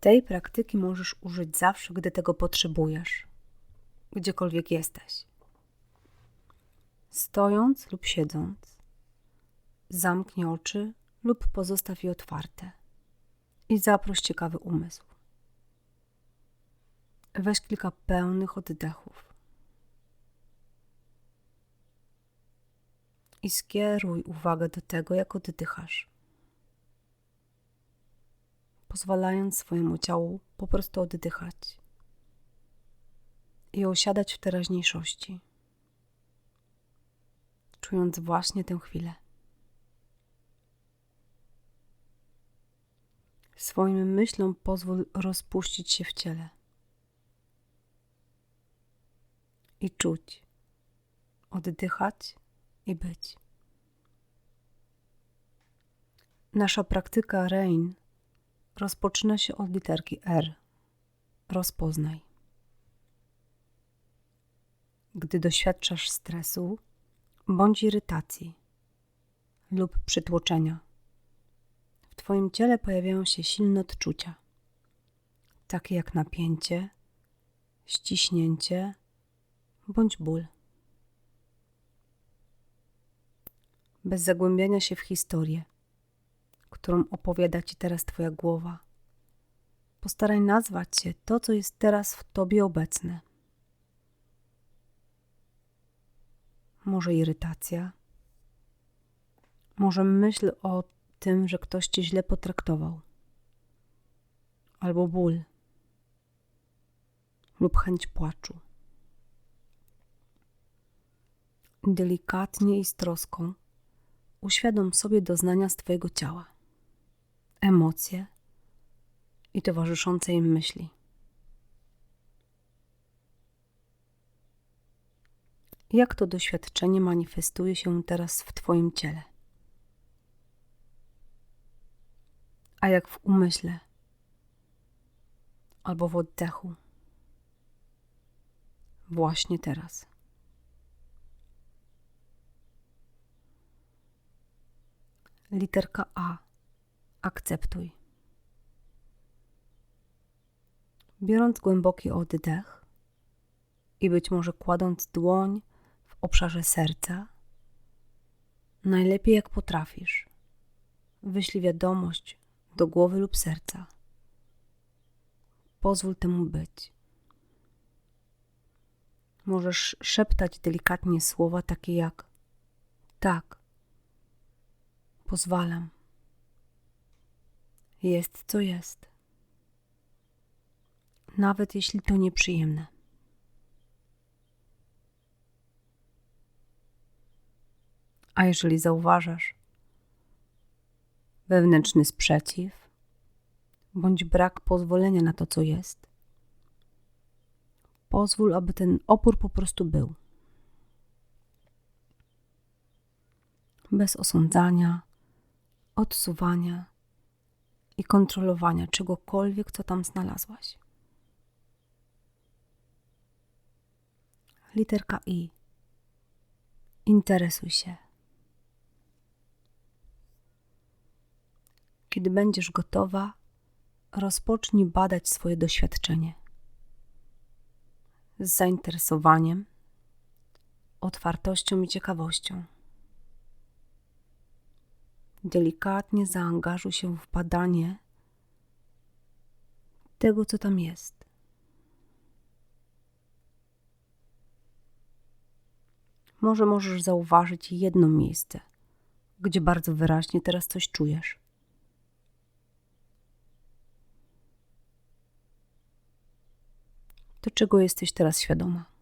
Tej praktyki możesz użyć zawsze, gdy tego potrzebujesz, gdziekolwiek jesteś. Stojąc lub siedząc, zamknij oczy lub pozostaw je otwarte i zaproś ciekawy umysł. Weź kilka pełnych oddechów i skieruj uwagę do tego, jak oddychasz, pozwalając swojemu ciału po prostu oddychać i osiadać w teraźniejszości, czując właśnie tę chwilę. Swoim myślom pozwól rozpuścić się w ciele i czuć, oddychać i być. Nasza praktyka RAIN rozpoczyna się od literki R. Rozpoznaj. Gdy doświadczasz stresu bądź irytacji lub przytłoczenia, w Twoim ciele pojawiają się silne odczucia, takie jak napięcie, ściśnięcie bądź ból. Bez zagłębiania się w historię, którą opowiada Ci teraz Twoja głowa, postaraj nazwać się to, co jest teraz w Tobie obecne. Może irytacja, może myśl o tym, że ktoś Cię źle potraktował, albo ból? Lub chęć płaczu. delikatnie i z troską uświadom sobie doznania z Twojego ciała, emocje i towarzyszące im myśli. Jak to doświadczenie manifestuje się teraz w Twoim ciele? A jak w umyśle albo w oddechu? Właśnie teraz. Literka A. Akceptuj. Biorąc głęboki oddech i być może kładąc dłoń w obszarze serca, najlepiej jak potrafisz, wyślij wiadomość do głowy lub serca. Pozwól temu być. Możesz szeptać delikatnie słowa takie jak tak, Pozwalam. Jest co jest. Nawet jeśli to nieprzyjemne. A jeżeli zauważasz wewnętrzny sprzeciw bądź brak pozwolenia na to, co jest, pozwól, aby ten opór po prostu był. Bez osądzania, odsuwania i kontrolowania czegokolwiek, co tam znalazłaś. Literka I. Interesuj się. Kiedy będziesz gotowa, rozpocznij badać swoje doświadczenie z zainteresowaniem, otwartością i ciekawością delikatnie zaangażuj się w badanie tego, co tam jest. Może możesz zauważyć jedno miejsce, gdzie bardzo wyraźnie teraz coś czujesz. To czego jesteś teraz świadoma?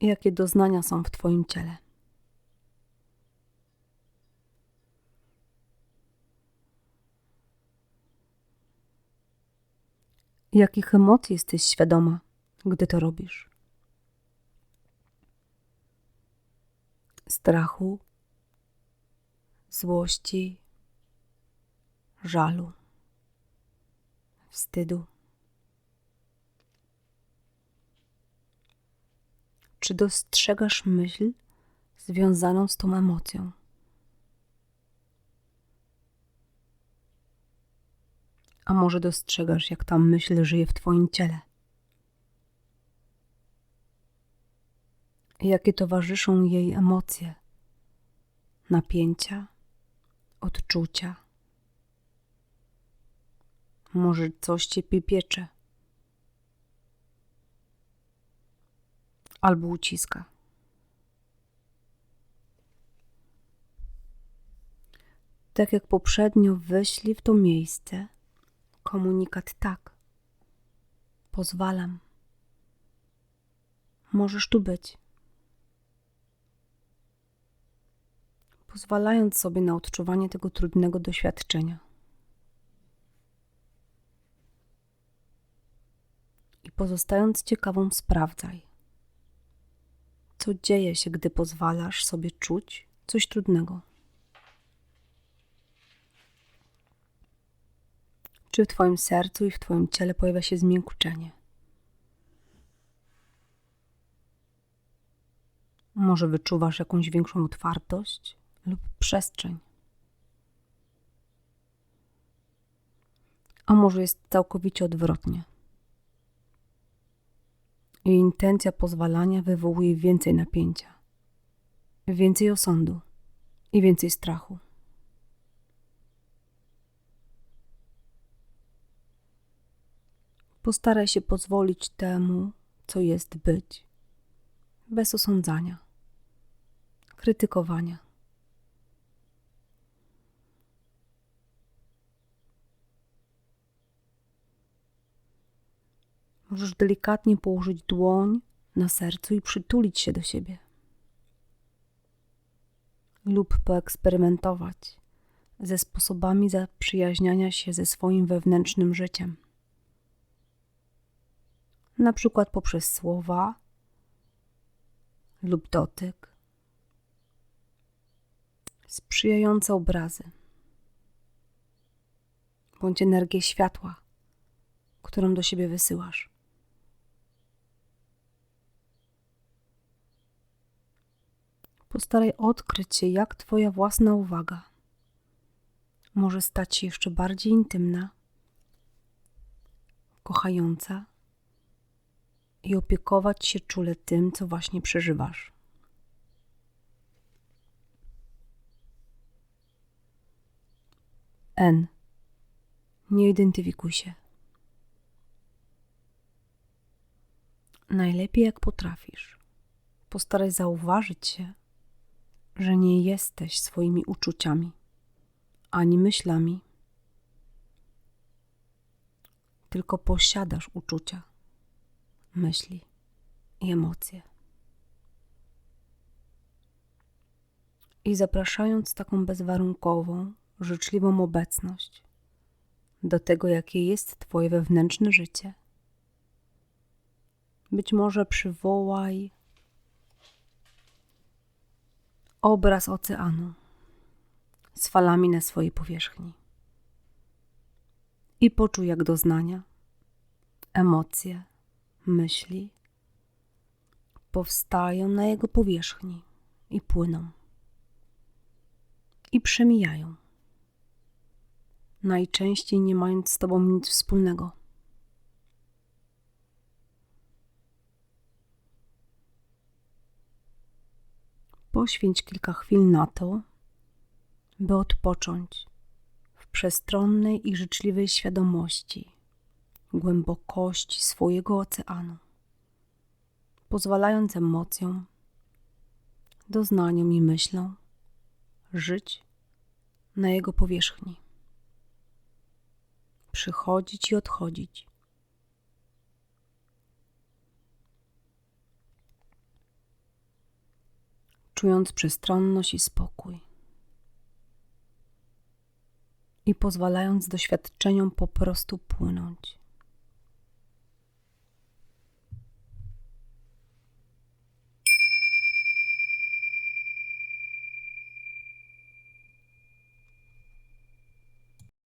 Jakie doznania są w Twoim ciele. Jakich emocji jesteś świadoma, gdy to robisz? Strachu, złości, żalu, wstydu. Czy dostrzegasz myśl związaną z tą emocją? A może dostrzegasz, jak ta myśl żyje w Twoim ciele? Jakie towarzyszą jej emocje, napięcia, odczucia? Może coś Cię piecze albo uciska. Tak jak poprzednio, wyślij w to miejsce komunikat tak. Pozwalam. Możesz tu być. Pozwalając sobie na odczuwanie tego trudnego doświadczenia. I pozostając ciekawą, sprawdzaj, co dzieje się, gdy pozwalasz sobie czuć coś trudnego. Czy w Twoim sercu i w Twoim ciele pojawia się zmiękczenie? Może wyczuwasz jakąś większą otwartość lub przestrzeń? A może jest całkowicie odwrotnie? I intencja pozwalania wywołuje więcej napięcia, więcej osądu i więcej strachu. Postaraj się pozwolić temu, co jest być, bez osądzania, krytykowania. Możesz delikatnie położyć dłoń na sercu i przytulić się do siebie. Lub poeksperymentować ze sposobami zaprzyjaźniania się ze swoim wewnętrznym życiem na przykład poprzez słowa lub dotyk, sprzyjające obrazy bądź energię światła, którą do siebie wysyłasz. Postaraj odkryć się, jak Twoja własna uwaga może stać się jeszcze bardziej intymna, kochająca i opiekować się czule tym, co właśnie przeżywasz. N. Nie identyfikuj się. Najlepiej jak potrafisz. Postaraj zauważyć się, że nie jesteś swoimi uczuciami ani myślami, tylko posiadasz uczucia myśli i emocje. I zapraszając taką bezwarunkową, życzliwą obecność do tego, jakie jest Twoje wewnętrzne życie, być może przywołaj obraz oceanu z falami na swojej powierzchni. I poczuj jak doznania, emocje, myśli powstają na jego powierzchni i płyną. I przemijają, najczęściej nie mając z tobą nic wspólnego. Poświęć kilka chwil na to, by odpocząć w przestronnej i życzliwej świadomości głębokości swojego oceanu, pozwalając emocjom, doznaniom i myślom żyć na jego powierzchni, przychodzić i odchodzić. Czując przestronność i spokój, i pozwalając doświadczeniom po prostu płynąć.